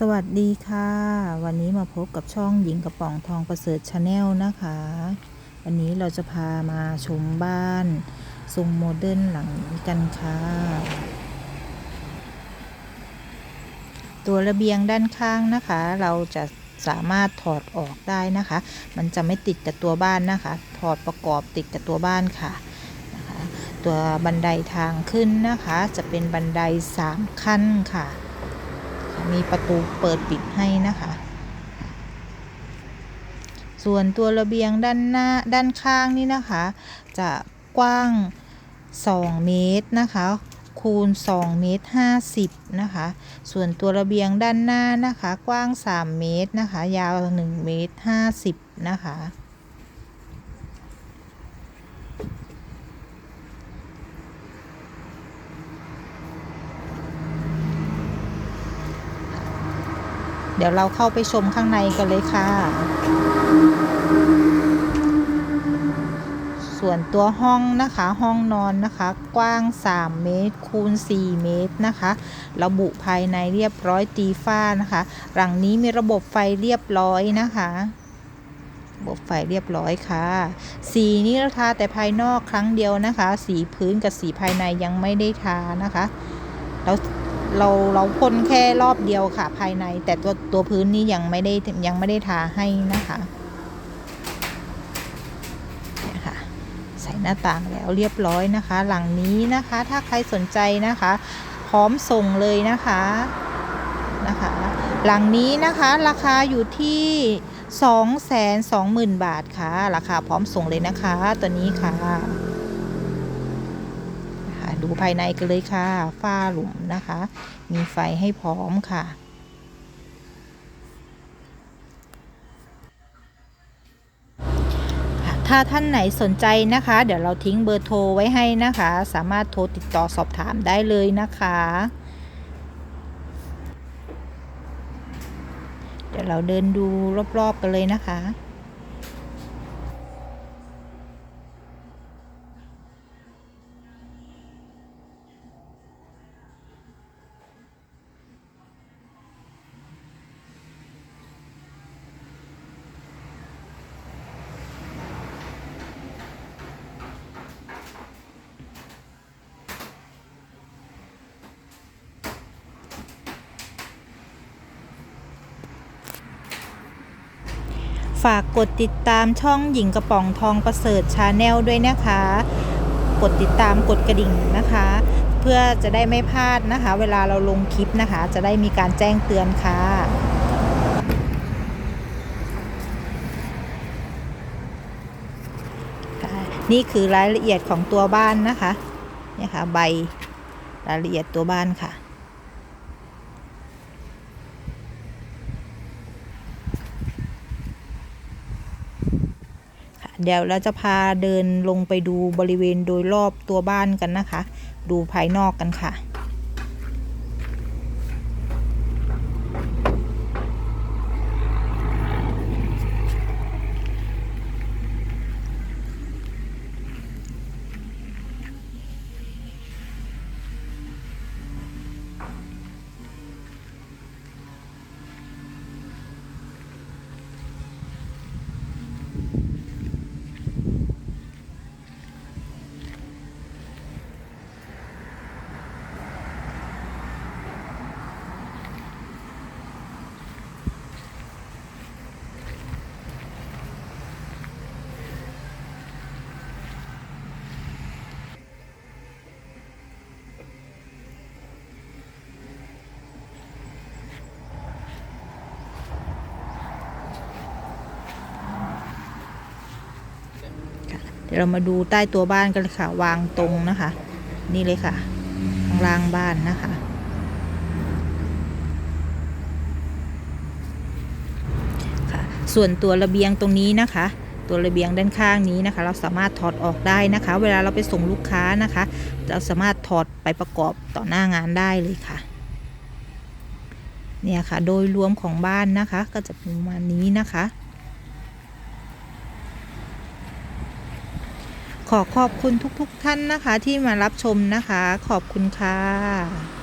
สวัสดีค่ะ วันนี้มาพบกับช่องหญิงกระป๋องทองประเสริฐชาแนลนะคะ วันนี้เราจะพามาชมบ้านทรงโมเดิร์นหลังนี้กันค่ะ ตัวระเบียงด้านข้างนะคะ เราจะสามารถถอดออกได้นะคะ มันจะไม่ติดกับตัวบ้านนะคะ ถอดประกอบติดกับตัวบ้านค่ะนะคะ ตัวบันไดทางขึ้นนะคะ จะเป็นบันไดสามขั้นค่ะ มีประตูเปิดปิดให้นะคะ ส่วนตัวระเบียงด้านหน้าด้านข้างนี่นะคะ จะกว้าง 2 เมตรนะคะคูณ2เมตร50นะคะ ส่วนตัวระเบียงด้านหน้านะคะ กว้าง 3 เมตรนะคะ ยาว 1 เมตร50นะคะ เดี๋ยวเราเข้าไปชมข้างในกันเลยค่ะ ส่วนตัวห้องนะคะห้องนอนนะคะ กว้าง 3 เมตร คูณ 4 เมตรนะคะ ระบุภายในเรียบร้อยตีฟ้านะคะ หลังนี้มีระบบไฟเรียบร้อยนะคะระบบไฟเรียบร้อยค่ะ สีนี้เราทาแต่ภายนอกครั้งเดียวนะคะ สีพื้นกับสีภายในยังไม่ได้ทานะคะแล้ว เราเราพ่นแค่รอบเดียวค่ะภายใน แต่ตัวตัวพื้นนี้ยังไม่ได้ยังไม่ได้ทาให้นะคะเนี่ยค่ะใส่หน้าต่างแล้วเรียบร้อยนะคะ หลังนี้นะคะ ถ้าใครสนใจนะคะ พร้อมส่งเลยนะคะนะคะ หลังนี้นะคะราคาอยู่ที่ 2 2 0 0 0 0 บาทค่ะ ราคาพร้อมส่งเลยนะคะ ตัวนี้คะค่ะ ดูภายในกันเลยค่ะ ฝ้าหลุมนะคะ มีไฟให้พร้อมค่ะ ถ้าท่านไหนสนใจนะคะ เดี๋ยวเราทิ้งเบอร์โทรไว้ให้นะคะ สามารถโทรติดต่อสอบถามได้เลยนะคะเดี๋ยวเราเดินดูรอบๆกันเลยนะคะ ฝากกดติดตามช่องหญิงกระป๋องทองประเสริฐชาแนลด้วยนะคะ กดติดตามกดกระดิ่งนะคะ เพื่อจะได้ไม่พลาดนะคะ เวลาเราลงคลิปนะคะ จะได้มีการแจ้งเตือนค่ะนี่คือรายละเอียดของตัวบ้านนะคะเนี่ยค่ะใบรายละเอียดตัวบ้านค่ะ เดี๋ยวเราจะพาเดินลงไปดูบริเวณโดยรอบตัวบ้านกันนะคะ ดูภายนอกกันค่ะ ดี๋ยวเรามาดูใต้ตัวบ้านกันเลยค่ะ วางตรงนะคะ นี่เลยค่ะข้างล่างบ้านนะคะ ค่ะ ส่วนตัวระเบียงตรงนี้นะคะ ตัวระเบียงด้านข้างนี้นะคะ เราสามารถถอดออกได้นะคะ เวลาเราไปส่งลูกค้านะคะ เราสามารถถอดไปประกอบต่อหน้างานได้เลยค่ะเนี่ยค่ะ โดยรวมของบ้านนะคะ ก็จะประมาณนี้นะคะ ขอขอบคุณทุกๆทท่านนะคะที่มารับชมนะคะ ขอบคุณค่ะ